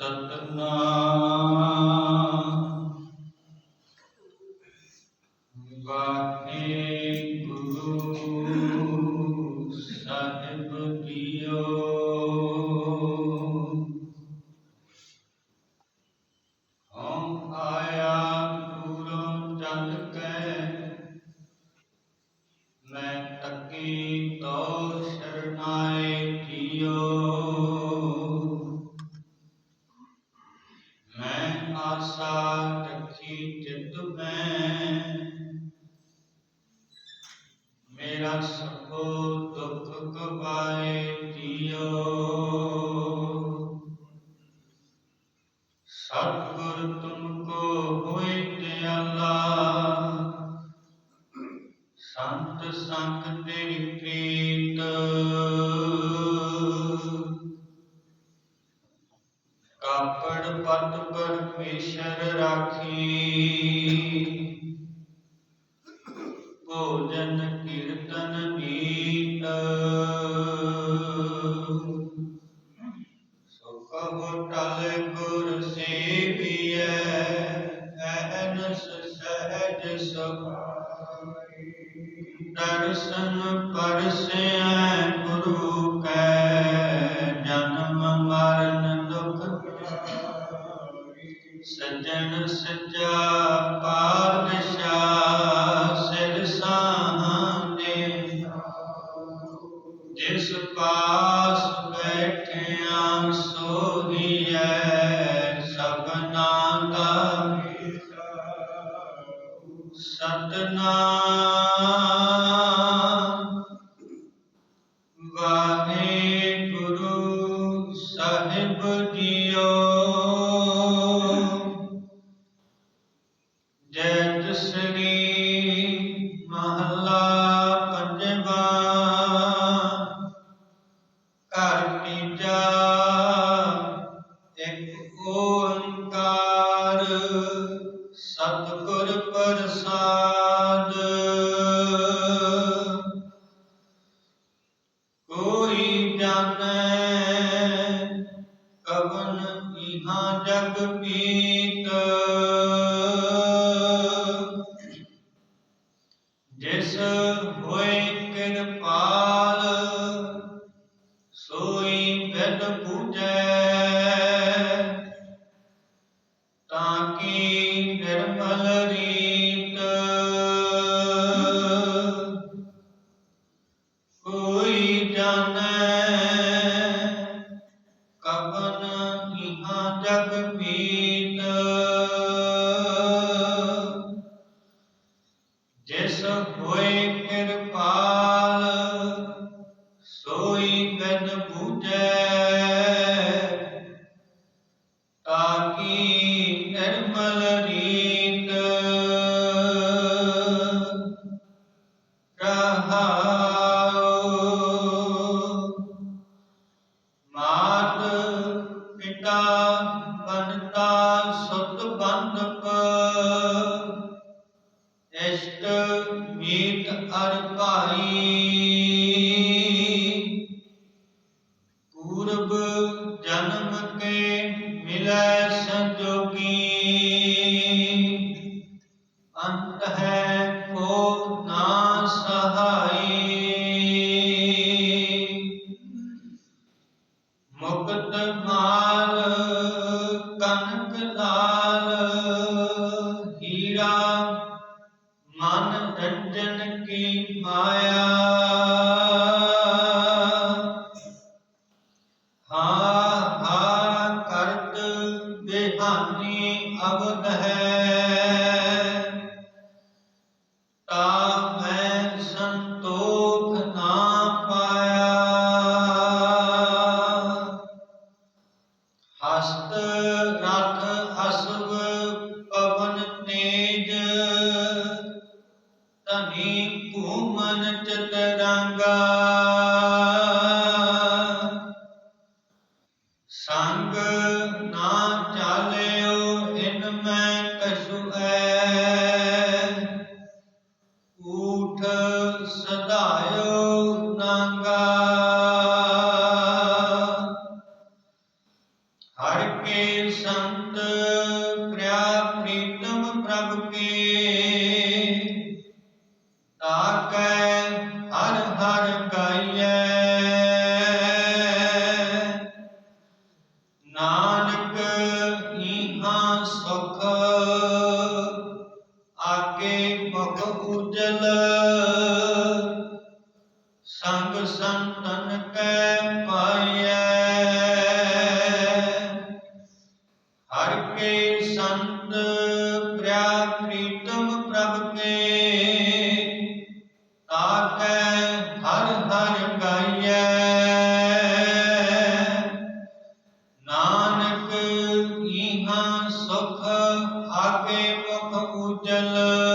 ਸਤਨਾਮ ਵਾਹਿਗੁਰੂ ਸਾਹਿਬ ਜੀਓ ਹਮ ਆਇਆ ਦੂਰੋਂ ਚੱਲ ਕੇ ਮੈਂ ਤੱਕੀ ਤੋ ਸ਼ਰਨਾਏ ਆਸਾ ਰੱਖੀ ਚਿਤ ਮੈਂ। ਮੇਰਾ ਸਭੋ ਦੁੱਖ ਗਵਾਏ ਪਰਮੇਸ਼ਰ ਰਾਖੀ। ਭੋਜਨ ਕੀਰਤਨ ਨੀਤ ਸੁਖ ਹੋਟਲ ਗੁਰ ਸੇਵੀਐ ਐਨਸ ਸਹਿਜ ਸੁਖਾਈ। ਦਰਸ਼ਨ ਪਰਸੈ ਸੱਜਣ ਸੱਚਾ ਪਾਤਸ਼ਾਹ ਸਿਰ ਸਾਹਣੇ ਜਿਸ ਪਾਸ ਬੈਠਿਆ ਸੋਹੀਐ ਸਭਨਾ ਦਾ ਜੈ ਜਸਰੀ ਮਹੱਲਾ ਪੰਜਵਾ। ਘਰ ਤੀਜਾ, ਇੱਕ ਓੰਕਾਰ, ਸਤਿਗੁਰ ਪ੍ਰਸਾਦ। ਕੋਈ ਜਾਣੈ ਕਵਨ, ਇਹਾਂ ਜਗ ਪੀਤ قال ਮੀਤ ਅਰ ਭਾਈ। ਪੂਰਬ ਚਿਤ ਰੰਗਾ ਸੰਗ ਨਾ ਚਾਲਿਓ, ਇਨ ਮੈਂ ਕਛੁ ਐ ਊਠ ਸਦਾਇਓ ਨਾਂਗਾ। ਹਰ ਕੇ ਸੰਤ ਮੁਖ ਉਜਲ। ਸੰਗ ਸੰਤਨ ਕੈ ਪਾਈਐ। ਹਰ ਕੇ ਸੰਤ ਪ੍ਰਿਆ ਪ੍ਰੀਤਮ ਪ੍ਰਭ ਕੇ। ਤਾਕੈ ਹਰ ਹਰ ਗਾਈਐ। ਨਾਨਕ ਈਹਾਂ ਸੁਖ ਆਗੇ ਮੁਖ ਉਜਲ।